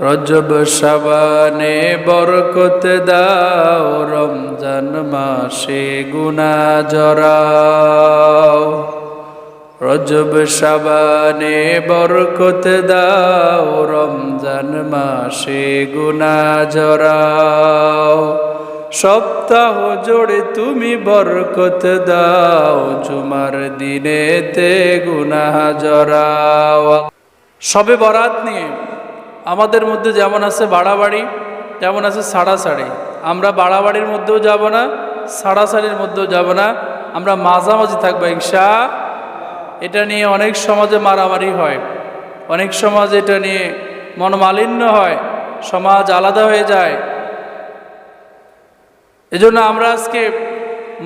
রজব সাবানে বরকত দাও, রমজান মাসে গুনা জরাও রজব সাবানে বরকত দাও, রমজান মাসে গুনা জরাও সপ্তাহ জোড়ে তুমি বরকত দাও, জুমার দিনেতে গুনা জরাও সবে বরাত নিয়ে আমাদের মধ্যে যেমন আছে বাড়াবাড়ি, তেমন আছে সাড়াসাড়ি। আমরা বাড়াবাড়ির মধ্যেও যাব না, সাড়াসাড়ির মধ্যেও যাব না। আমরা মাঝামাঝি থাকব ইংসা এটা নিয়ে অনেক সমাজে মারামারি হয়। অনেক সমাজ এটা নিয়ে মনোমালিন্য হয়। সমাজ আলাদা হয়ে যায়। এজন্য আমরা আজকে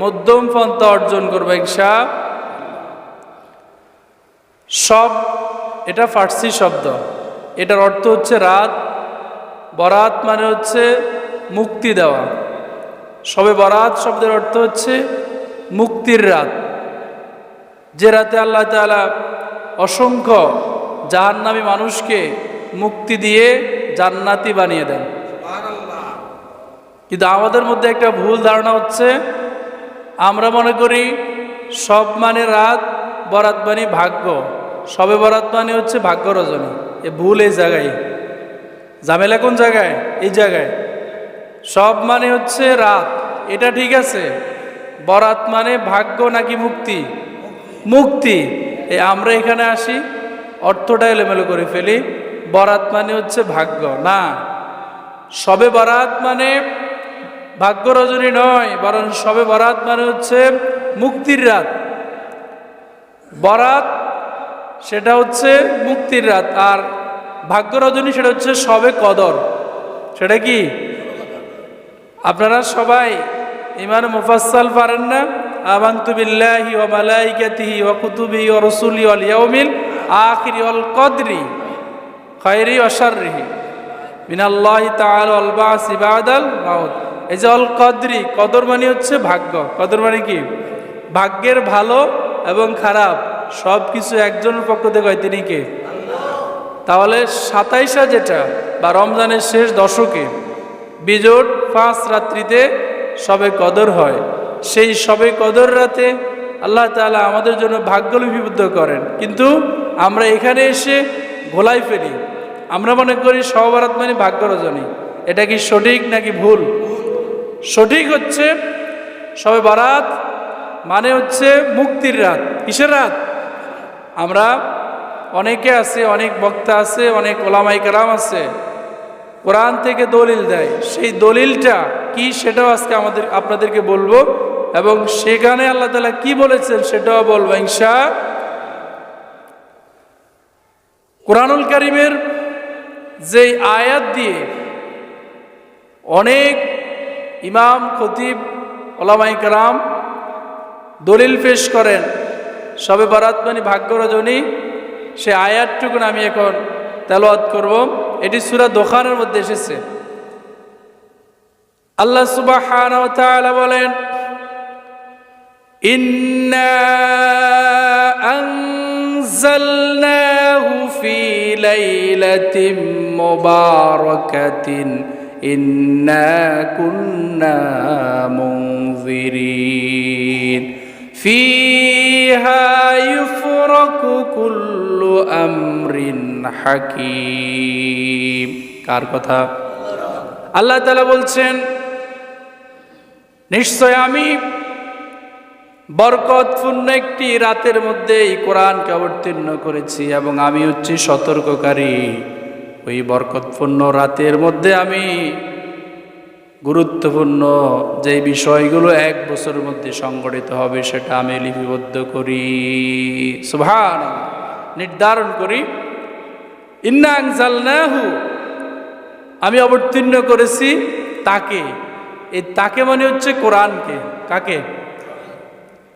মধ্যম পন্থা অর্জন করব ইংসা সব, এটা ফার্সি শব্দ। এটার অর্থ হচ্ছে রাত বরাত মানে হচ্ছে মুক্তি দেওয়া। সবে বরাত শব্দের অর্থ হচ্ছে মুক্তির রাত। যে রাতে আল্লাহ তালা অসংখ্য জাহান্নামী মানুষকে মুক্তি দিয়ে জান্নাতি বানিয়ে দেন। কিন্তু আমাদের মধ্যে একটা ভুল ধারণা হচ্ছে আমরা মনে করি সব মানে রাত বরাত মানে ভাগ্য। সবে বরাত মানে হচ্ছে ভাগ্য রজনী এ ভুল এই জায়গায়। ঝামেলা কোন জায়গায়? এই জায়গায়। সব মানে হচ্ছে রাত। এটা ঠিক আছে। বরাত মানে ভাগ্য নাকি মুক্তি? মুক্তি। এই আমরা এখানে আসি, অর্থটা এলোমেলো করে ফেলি। বরাত মানে হচ্ছে ভাগ্য। না। সবে বরাত মানে ভাগ্য রজনী নয়, বরং সবে বরাত মানে হচ্ছে মুক্তির রাত। বরাত সেটা হচ্ছে মুক্তির রাত, আর ভাগ্য রজনী সেটা হচ্ছে সবে কদর। সেটা কি? আপনারা সবাই ইমান মুফাসাল পারেন না? বিল্লাহি ওয়া রাসূলি কদরি খায়রি এই যে অল কদরি, কদর মানে হচ্ছে ভাগ্য। কদর মানে কি? ভাগ্যের ভালো এবং খারাপ। সব কিছু একজনের পক্ষ থেকে হয়, তিনি কে? তাহলে সাতাইশা যেটা, বা রমজানের শেষ দশকে বিজোট পাঁচ রাত্রিতে সবে কদর হয়। সেই সবে কদর রাতে আল্লাহ তাআলা আমাদের জন্য ভাগ্য লিপিবদ্ধ করেন। কিন্তু আমরা এখানে এসে ঘোলাই ফেলি। আমরা মনে করি সহবারাত মানে ভাগ্য রজনী। এটা কি সঠিক নাকি ভুল? সঠিক হচ্ছে সবে বারাত মানে হচ্ছে মুক্তির রাত। কিসের রাত? আমরা অনেকে আছে, অনেক বক্তা আছে, অনেক ওলামাই কালাম আছে। কোরআন থেকে দলিল দেয়। সেই দলিলটা কি সেটাও আজকে আমাদের আপনাদেরকে বলব এবং সেখানে আল্লাহ তালা কি বলেছেন সেটাও বলব ইনশা। কোরআনুল করিমের যেই আয়াত দিয়ে অনেক ইমাম, খতিব, ওলামাই কালাম দলিল পেশ করেন। সবে বারাত মানে ভাগ্য রজনী সে আয়াতটুকুন আমি এখন তেলাওয়াত করব এটি সুরা দোকানের মধ্যে এসেছে আল্লাহ সুবাহ বলেন ইন্না أنزلناه في ليلة مباركة إنا كنا منذرين فيها يفرق كل أمر حكيم কার কথা আল্লাহ তালা বলছেন নিশ্চয় আমি বরকতপূর্ণ একটি রাতের মধ্যে এই কোরআনকে অবতীর্ণ করেছি এবং আমি হচ্ছি সতর্ককারী ওই বরকতপূর্ণ রাতের মধ্যে আমি গুরুত্বপূর্ণ যে বিষয়গুলো এক বছরের মধ্যে সংগঠিত হবে সেটা আমি লিপিবদ্ধ করি। সুভান নির্ধারণ করি, ইন্নাং জালনাহু আমি অবতীর্ণ করেছি তাকে। এই তাকে মানে হচ্ছে কোরআনকে। কাকে?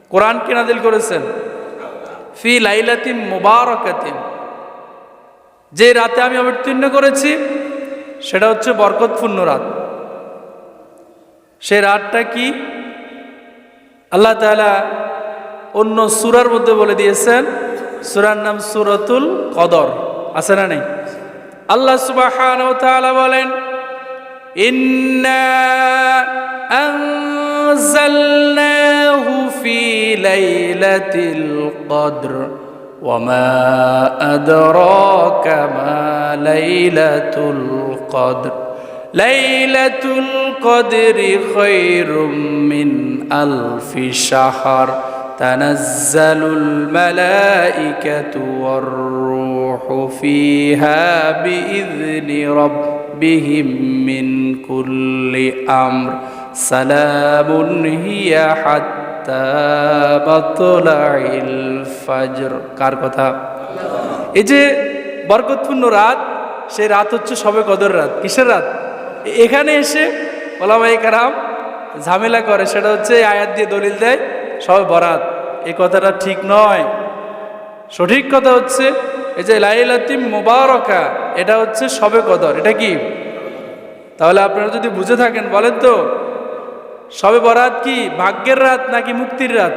কোরআনকে নাদিল করেছেন। ফি লাইলাতিম মুবারকাতিন। যে রাতে আমি অবতীর্ণ করেছি, সেটা হচ্ছে বরকতপূর্ণ রাত। সে রাতটা কি আল্লাহ তাআলা অন্য সুরার মধ্যে বলে দিয়েছেন সুরার নাম সুরতুল কদর আছে না নেই আল্লাহ সুবহানাহু ওয়া তাআলা বলেন ইন্না আনজালনাহু ফি লাইলাতিল কদর وما أدراك ما ليلة القدر ليلة القدر خير من ألف شهر تنزل الملائكة والروح فيها بإذن ربهم من كل أمر سلام هي حتى مطلع الفجر কার কথা এই যে বরকতপূর্ণ রাত সেই রাত হচ্ছে সবে কদর রাত কিসের রাত এ- এখানে এসে ওলামাই কারাম ঝামেলা করে, সেটা হচ্ছে আয়াত দিয়ে দলিল দেয়, সবে বরাত। এই কথাটা ঠিক নয়। সঠিক কথা হচ্ছে, এই যে লাইলাতিম মোবারকা, এটা হচ্ছে সবে কদর, এটা কি? তাহলে আপনারা যদি বুঝে থাকেন, বলেন তো, সবে বরাত কি ভাগ্যের রাত নাকি মুক্তির রাত?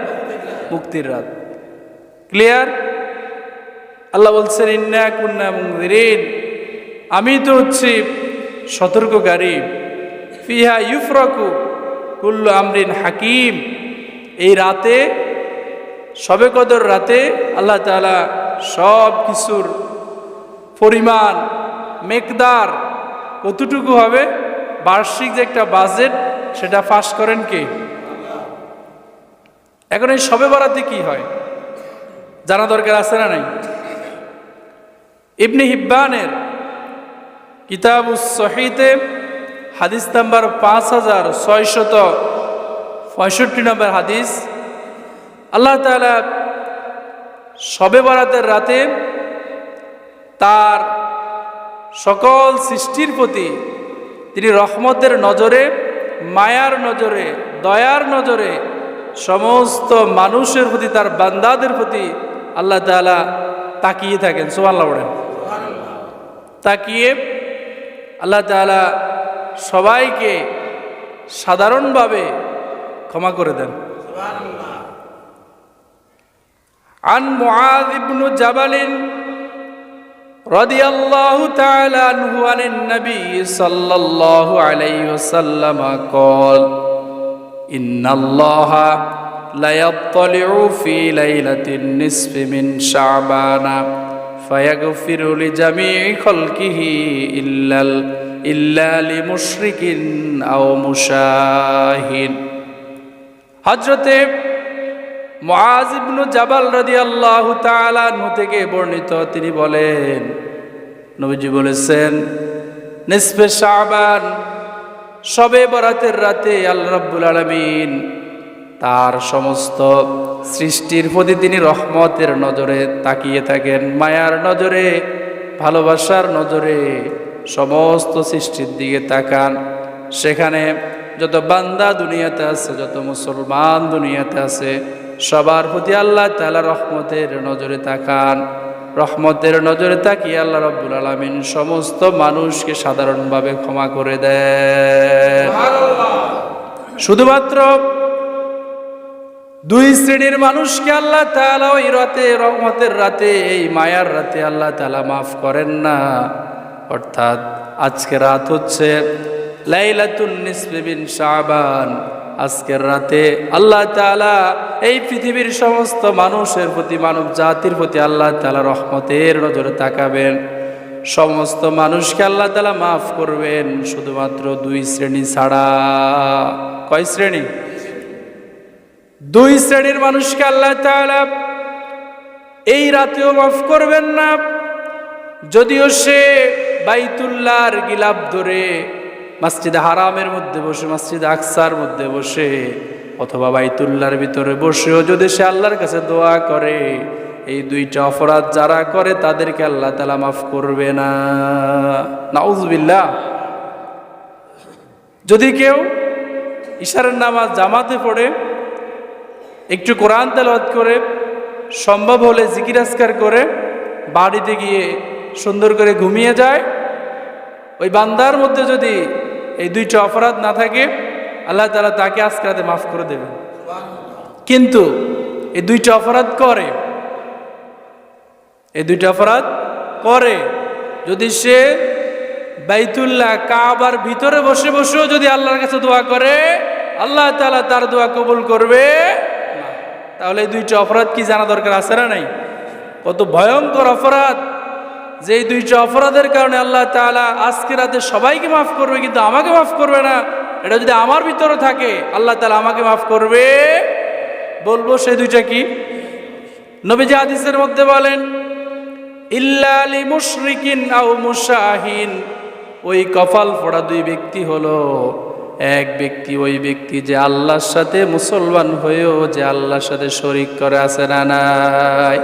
মুক্তির রাত। ক্লিয়ার? আল্লাহ বলছেন, ইন্না কুন্না মুনজিরিন। আমি তো হচ্ছি সতর্ককারী ফিহা ইউফরাকু কুল্লু আমরিন হাকিম। এই রাতে, সবে কদর রাতে আল্লাহ তালা সব কিছুর পরিমাণ, মেকদার কতটুকু হবে, বার্ষিক যে একটা বাজেট, সেটা ফাঁস করেন কে? এখন এই সবে বরাতে কি হয়? জানা দরকার আছে না নাই? ইবনে হিব্বানের কিতাব সহিতে হাদিস নাম্বার পাঁচ হাজার ছয়শত পঁয়ষট্টি নম্বর হাদিস। আল্লাহ তাআলা সবে বরাতের রাতে তার সকল সৃষ্টির প্রতি তিনি রহমতের নজরে, মায়ার নজরে, দয়ার নজরে সমস্ত মানুষের প্রতি, তার বান্দাদের প্রতি আল্লাহ তাআলা তাকিয়ে থাকেন। বলেন। তাকিয়ে আল্লাহ তাআলা সবাইকে সাধারণভাবে ক্ষমা করে দেন عن معاذ بن جبل رضي الله تعالى عنه عن النبي صلى الله عليه وسلم قال إن الله لا يطلع في ليلة النصف من شعبان জামি খলকিহি ইল্লাল ইল্লালি আও হজরতে থেকে বর্ণিত, তিনি বলেন, নবীজি বলেছেন, নিসফে শাহবান সবে বরাতের রাতে আল্লাহ রাব্বুল আলমিন তার সমস্ত সৃষ্টির প্রতি তিনি রহমতের নজরে তাকিয়ে থাকেন মায়ার নজরে ভালোবাসার নজরে সমস্ত সৃষ্টির দিকে তাকান। সেখানে যত বান্দা দুনিয়াতে আছে যত মুসলমান দুনিয়াতে আছে সবার প্রতি আল্লাহ তাআলা রহমতের নজরে তাকান। রহমতের নজরে তাকিয়ে আল্লাহ রব্বুল আলমিন সমস্ত মানুষকে সাধারণভাবে ক্ষমা করে দেয় শুধুমাত্র দুই শ্রেণির মানুষকে আল্লাহ তালা ওই রাতে, রহমতের রাতে, এই মায়ার রাতে আল্লাহ তালা মাফ করেন না। অর্থাৎ আজকে রাত হচ্ছে লাইলাতুন নিসফি বিন শাবান। আজকের রাতে আল্লাহ তাআলা এই পৃথিবীর সমস্ত মানুষের প্রতি, মানব জাতির প্রতি আল্লাহ তালা রহমতের নজরে তাকাবেন। সমস্ত মানুষকে আল্লাহ তালা মাফ করবেন শুধুমাত্র দুই শ্রেণি ছাড়া। কয় শ্রেণি? দুই শ্রেণির মানুষকে আল্লাহ এই রাতেও মাফ করবেন না। যদিও সে বাইতুল্লাহর গিলাপ ধরে মসজিদে হারামের মধ্যে বসে, মসজিদ আকসার মধ্যে বসে অথবা বাইতুল্লাহর ভিতরে বসেও যদি সে আল্লাহর কাছে দোয়া করে, এই দুইটা অপরাধ যারা করে তাদেরকে আল্লাহ তালা মাফ করবে না। নাউজবিল্লাহ। যদি কেউ ইশারের নামাজ জামাতে পড়ে একটু কোরআন তেলাওয়াত করে, সম্ভব হলে জিকিরাজকার করে, বাড়িতে গিয়ে সুন্দর করে ঘুমিয়ে যায় ওই বান্দার মধ্যে যদি এই দুইটা অপরাধ না থাকে, আল্লাহ তালা তাকে আজকে মাফ করে দেবেন কিন্তু এই দুইটা অপরাধ করে, এই দুইটা অপরাধ করে, যদি সে বাইতুল্লাহ কাবার ভিতরে বসে বসেও যদি আল্লাহর কাছে দোয়া করে, আল্লাহ তালা তার দোয়া কবুল করবে। তাহলে এই দুইটা অপরাধ কি জানা দরকার আছে না নাই? কত ভয়ঙ্কর অপরাধ। যে এই দুইটা অপরাধের কারণে আল্লাহ তাআলা আজকে রাতে সবাইকে মাফ করবে, কিন্তু আমাকে মাফ করবে না। এটা যদি আমার ভিতরে থাকে, আল্লাহ তালা আমাকে মাফ করবে। বলব সেই দুইটা কি? নবীজি হাদিসের মধ্যে বলেন ইল্লালি মুশরিকিন আও মুশাহিন। ওই কপাল ফোড়া দুই ব্যক্তি হলো। এক ব্যক্তি ওই ব্যক্তি যে আল্লাহর সাথে মুসলমান হয়েও যে আল্লাহর সাথে শরিক করে আছে না নাই।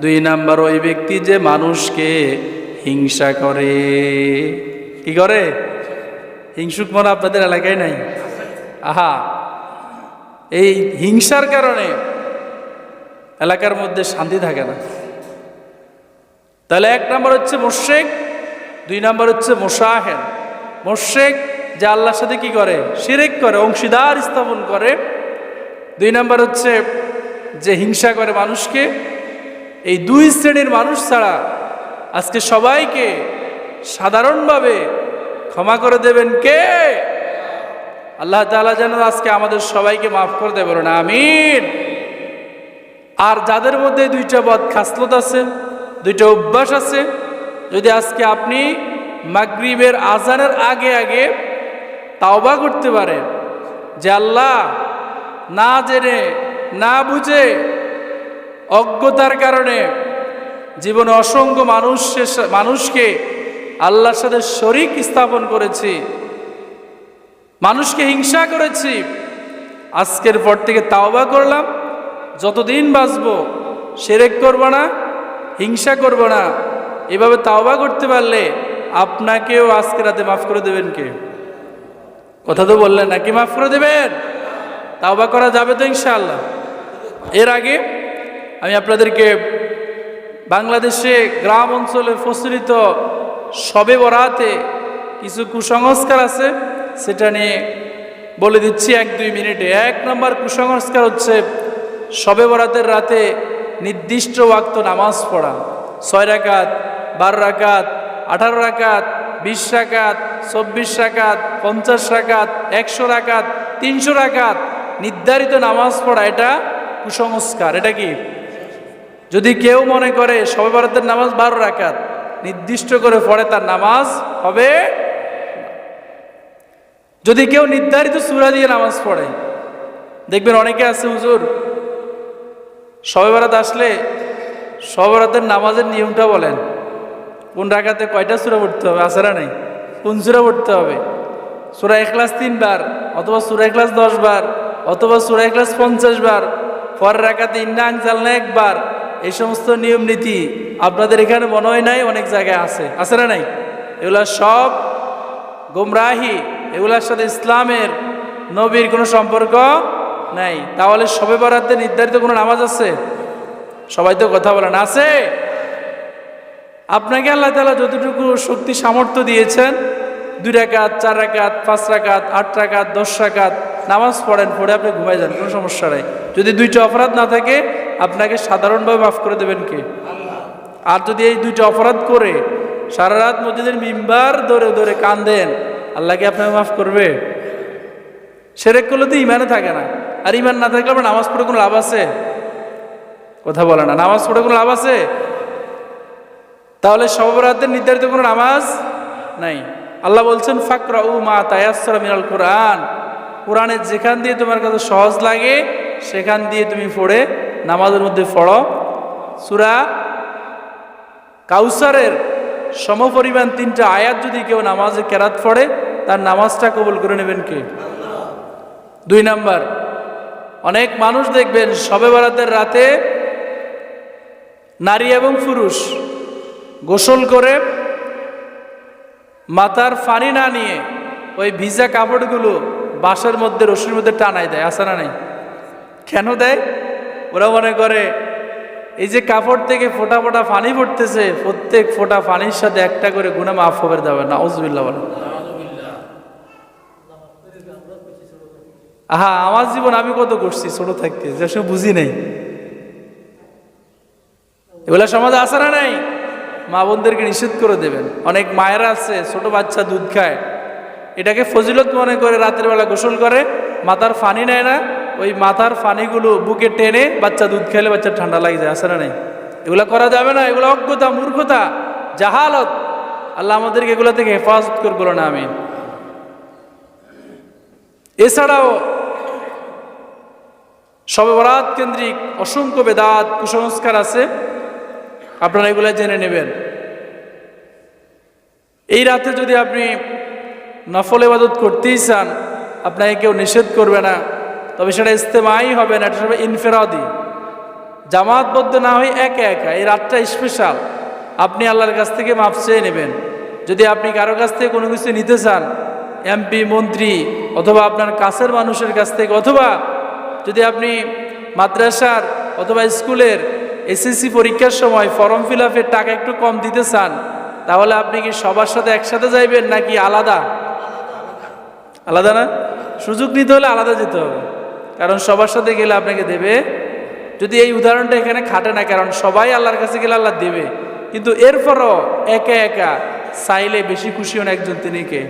দুই নাম্বার, ওই ব্যক্তি যে মানুষকে হিংসা করে। কি করে? হিংসুক মনে আপনাদের এলাকায় নাই? আহা, এই হিংসার কারণে এলাকার মধ্যে শান্তি থাকে না। তাহলে এক নম্বর হচ্ছে মোশেক, দুই নম্বর হচ্ছে মোশাহেন মোশেক যে আল্লাহর সাথে কি করে? শিরেক করে, অংশীদার স্থাপন করে। দুই নম্বর হচ্ছে যে হিংসা করে মানুষকে। এই দুই শ্রেণির মানুষ ছাড়া আজকে সবাইকে সাধারণভাবে ক্ষমা করে দেবেন কে? আল্লাহ তাআলা যেন আজকে আমাদের সবাইকে মাফ করে দেবেন না আমিন। আর যাদের মধ্যে দুইটা বদ খাসলত আছে, দুইটা অভ্যাস আছে, যদি আজকে আপনি মাগরিবের আজানের আগে আগে তাওবা করতে পারে। যে আল্লাহ না জেনে, না বুঝে অজ্ঞতার কারণে জীবনে অসংখ্য মানুষের মানুষকে আল্লাহর সাথে শরিক স্থাপন করেছি, মানুষকে হিংসা করেছি। আজকের পর থেকে তাওবা করলাম। যতদিন বাঁচব, সেরেক করব না, হিংসা করব না। এভাবে তাওবা করতে পারলে আপনাকেও আজকে রাতে মাফ করে দেবেন কে? কথা তো বললেন নাকি মাফ করে দেবেন? তাওবা করা যাবে তো ইনশাআল্লাহ। এর আগে আমি আপনাদেরকে বাংলাদেশে গ্রাম অঞ্চলে প্রচলিত সবে বরাতে কিছু কুসংস্কার আছে, সেটা নিয়ে বলে দিচ্ছি এক দুই মিনিটে। এক নম্বর কুসংস্কার হচ্ছে সবে বরাতের রাতে নির্দিষ্ট ওয়াক্ত নামাজ পড়া। ছয় রাকাত, বারো রাকাত, আঠারো রাকাত, বিশ রাকাত চব্বিশ রাকাত, পঞ্চাশ রাকাত, একশো রাকাত, তিনশো রাকাত। নির্ধারিত নামাজ পড়া, এটা কুসংস্কার। এটা কি? যদি কেউ মনে করে সবে বরাতের নামাজ বারো রাকাত, নির্দিষ্ট করে পড়ে তার নামাজ হবে যদি কেউ নির্ধারিত সুরা দিয়ে নামাজ পড়ে, দেখবেন অনেকে আছে, হুজুর, সবে ভারত আসলে সবে বরাতের নামাজের নিয়মটা বলেন। কোন রাখাতে কয়টা সুরা পড়তে হবে? আসেরা নেই? কোন সুরা পড়তে হবে? সুরা এখলাস তিনবার, অথবা সুরা এখলাস দশ বার অথবা সুরা এখলাস পঞ্চাশ বার পরের রাখাতে ইন্না আংজালনা একবার, এই সমস্ত নিয়ম নীতি আপনাদের এখানে মনে হয় নাই, অনেক জায়গায় আছে। আছে না নাই? এগুলা সব গোমরাহি, এগুলার সাথে ইসলামের নবীর কোনো সম্পর্ক নাই। তাহলে সবে বরাতে নির্ধারিত কোনো নামাজ আছে? সবাই তো কথা বলেন। আছে? আপনাকে আল্লাহ তালা যতটুকু শক্তি সামর্থ্য দিয়েছেন, দুই রাকাত, চার রাকাত, পাঁচ রাকাত, আট রাকাত, দশ রাকাত নামাজ পড়েন, পড়ে আপনি ঘুমাই যান, কোনো সমস্যা নাই। যদি দুইটা অপরাধ না থাকে, আপনাকে সাধারণভাবে মাফ করে দেবেন কে? আর যদি এই দুইটা অপরাধ করে সারা রাত মসজিদের মিম্বার ধরে ধরে কান্দেন আল্লাহকে আপনাকে মাফ করবে? সেরেক করলে তো ইমানে থাকে না। আর ইমান না থাকলে আবার নামাজ পড়ে কোনো লাভ আছে? কথা বলে না। নামাজ পড়ে কোনো লাভ আছে? তাহলে সবরাতের নির্ধারিত কোনো নামাজ নাই। আল্লাহ বলছেন ফাকরা উ মা তায়াসরা মিনাল কোরআন। কোরআনের যেখান দিয়ে তোমার কাছে সহজ লাগে, সেখান দিয়ে তুমি পড়ে নামাজের মধ্যে পড়ো। সুরা কাউসারের সমপরিমাণ তিনটা আয়াত যদি কেউ নামাজে কেরাত পড়ে, তার নামাজটা কবুল করে নেবেন কে? দুই নাম্বার, অনেক মানুষ দেখবেন সবে বরাতের রাতে নারী এবং পুরুষ গোসল করে মাথার ফানি না নিয়ে ওই ভিজা কাপড়গুলো বাসের মধ্যে, রশির মধ্যে টানাই দেয় আসে না নাই? কেন দেয়? ওরা মনে করে, এই যে কাপড় থেকে ফোটা ফোটা পানি পড়তেছে প্রত্যেক ফোটা পানির সাথে একটা করে গুণা মাফ হবে দেবে না ওজবিল্লা বলে আহা, আমার জীবন আমি কত করছি ছোট থাকতে, যে সব বুঝি নেই। এগুলা সমাজে আসে না নাই? মা বোনদেরকে নিষেধ করে দেবেন। অনেক মায়েরা আছে, ছোট বাচ্চা দুধ খায়। এটাকে ফজিলত মনে করে রাতের বেলা গোসল করে, মাথার ফানি নেয় না, ওই মাথার ফানিগুলো বুকে টেনে বাচ্চা দুধ খেলে বাচ্চা ঠান্ডা লাগে যায় আসে না নেই? এগুলো করা যাবে না, এগুলো অজ্ঞতা, মূর্খতা, জাহালত। আল্লাহ আমাদেরকে এগুলো থেকে হেফাজত করব না আমি এছাড়াও সবে বরাত কেন্দ্রিক অসংখ্য বেদাত কুসংস্কার আছে। আপনারা এগুলো জেনে নেবেন। এই রাতে যদি আপনি নফল ইবাদত করতেই চান, আপনাকে কেউ নিষেধ করবে না। তবে সেটা ইস্তেমাই হবে না, এটা সবে ইনফেরাদি। জামাতবদ্ধ না হয়ে একা একা, এই রাতটা স্পেশাল আপনি আল্লাহর কাছ থেকে মাপ চেয়ে নেবেন। যদি আপনি কারও কাছ থেকে কোনো কিছু নিতে চান এমপি মন্ত্রী, অথবা আপনার কাছের মানুষের কাছ থেকে, অথবা যদি আপনি মাদ্রাসার অথবা স্কুলের এসএসসি পরীক্ষার সময় ফর্ম ফিল আপের টাকা একটু কম দিতে চান, তাহলে আপনি কি সবার সাথে একসাথে যাইবেন নাকি আলাদা? আলাদা না? সুযোগ নিতে হলে আলাদা যেতে হবে। কারণ সবার সাথে গেলে আপনাকে দেবে। যদি এই উদাহরণটা এখানে খাটে না, কারণ সবাই আল্লাহর কাছে গেলে আল্লাহ দেবে। কিন্তু এরপরও একা একা চাইলে বেশি খুশি হন একজন তিনি কে?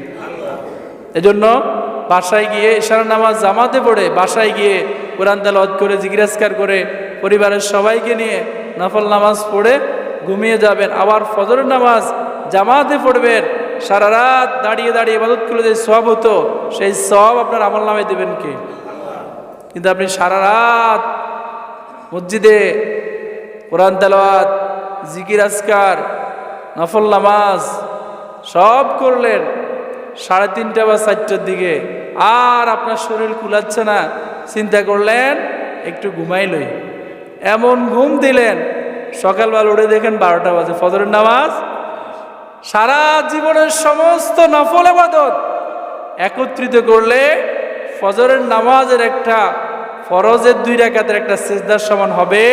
এজন্য বাসায় গিয়ে ইশারা নামাজ জামাতে পড়ে, বাসায় গিয়ে কোরআন তালাওয়াত করে জিজ্ঞাসকার করে পরিবারের সবাইকে নিয়ে নফল নামাজ পড়ে ঘুমিয়ে যাবেন। আবার ফজরের নামাজ জামাতে পড়বেন। সারা রাত দাঁড়িয়ে দাঁড়িয়ে ইবাদত করলে যে সব হতো, সেই সব আপনার আমল নামে দেবেন কে? কিন্তু আপনি সারা রাত মসজিদে কোরআন তালাওয়াত, জিকির আসকার নফল নামাজ সব করলেন। সাড়ে তিনটা বা চারটার দিকে আর আপনার শরীর কুলাচ্ছে না, চিন্তা করলেন একটু ঘুমাইলই। এমন ঘুম দিলেন, সকালবেলা উঠে দেখেন বারোটা বাজে। ফজরের নামাজ? সারা জীবনের সমস্ত নফল আবাদত একত্রিত করলে ফজরের নামাজের একটা, ফরজের দুই রাকাতের একটা সেজদার সমান হবে।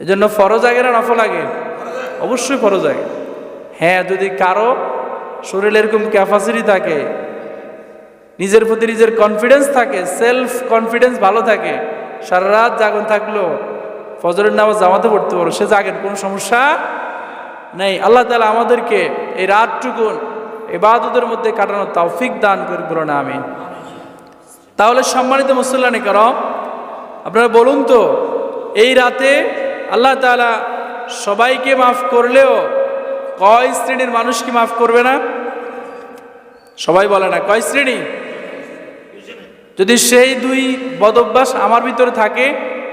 এজন্য ফরজ আগে না নফল আগে? অবশ্যই ফরজ আগে। হ্যাঁ যদি কারও শরীরে এরকম ক্যাপাসিটি থাকে, নিজের প্রতি নিজের কনফিডেন্স থাকে সেলফ কনফিডেন্স ভালো থাকে সারা রাত জাগন থাকল, ফজরের নামাজ জামাতে পড়তে পারো সে জাগেন, কোনো সমস্যা নেই। আল্লাহ তালা আমাদেরকে এই রাতটুকুন এবাদতের মধ্যে কাটানোর তৌফিক দান করে বলো না আমি তাহলে সম্মানিত মুসল্লানি করম, আপনারা বলুন তো, এই রাতে আল্লাহ তালা সবাইকে মাফ করলেও কয় শ্রেণির মানুষকে মাফ করবে না? সবাই বলে না, কয় শ্রেণি? যদি সেই দুই বদভ্যাস আমার ভিতরে থাকে,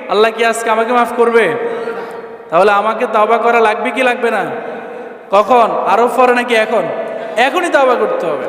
আল্লাহ কি আজকে আমাকে মাফ করবে? তাহলে আমাকে তাওবা করা লাগবে কি লাগবে না? কখন? আরও পরে নাকি এখন? এখনই তাওবা করতে হবে।